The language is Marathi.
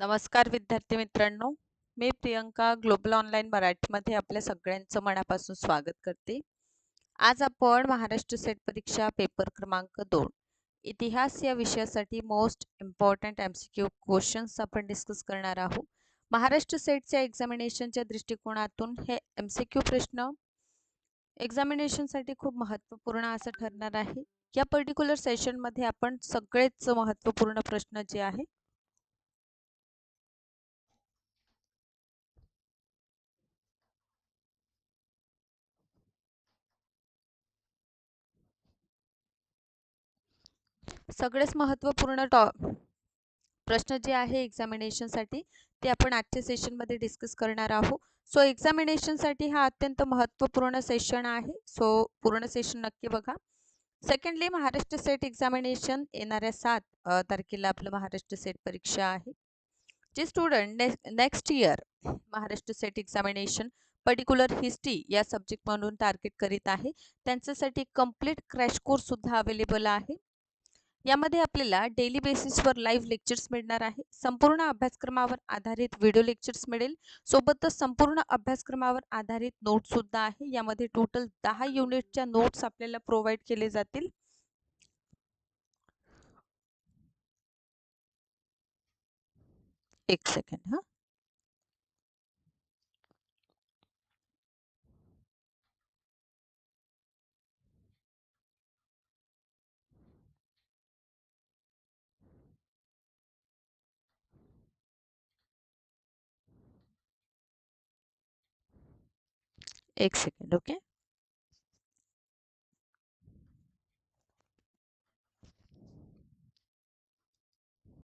नमस्कार विद्यार्थी मित्रांनो. मी प्रियंका ग्लोबल ऑनलाईन मराठीमध्ये आपल्या सगळ्यांचं मनापासून स्वागत करते. आज आपण महाराष्ट्र सेट परीक्षा पेपर क्रमांक दोन. इतिहास या विषयासाठी most important M C Q questions आपण डिस्कस करणार आहोत. महाराष्ट्र सेटच्या एक्झामिनेशनच्या दृष्टिकोनातून हे एम सी क्यू प्रश्न एक्झामिनेशनसाठी खूप महत्त्वपूर्ण असं ठरणार आहे. या पर्टिक्युलर सेशनमध्ये आपण सगळेच महत्त्वपूर्ण प्रश्न जे आहे सगळेच महत्त्वपूर्ण टॉ प्रश्न जे आहे एक्झामिनेशनसाठी ते आपण आजच्या सेशनमध्ये डिस्कस करणार आहोत. सो एक्झामिनेशनसाठी हा अत्यंत महत्त्वपूर्ण सेशन आहे. सो पूर्ण सेशन नक्की बघा. सेकंडली महाराष्ट्र सेट एक्झामिनेशन येणाऱ्या सात तारखेला आपलं महाराष्ट्र सेट परीक्षा आहे. जे स्टुडंट ने next year Maharashtra set examination particular history या सब्जेक्ट म्हणून टार्गेट करीत आहे. त्यांच्यासाठी कंप्लीट क्रॅश कोर्ससुद्धा अवेलेबल आहे. यामध्ये आपल्याला डेली बेसिसवर लाईव्ह लेक्चर्स मिळणार आहे. संपूर्ण अभ्यासक्रमावर आधारित व्हिडिओ लेक्चर्स मिळेल. सोबतच संपूर्ण अभ्यासक्रमावर आधारित नोट्ससुद्धा आहे. यामध्ये टोटल दहा युनिटच्या नोट्स आपल्याला प्रोव्हाइड केले जातील. एक सेकंड हां. एक सेकंड ओके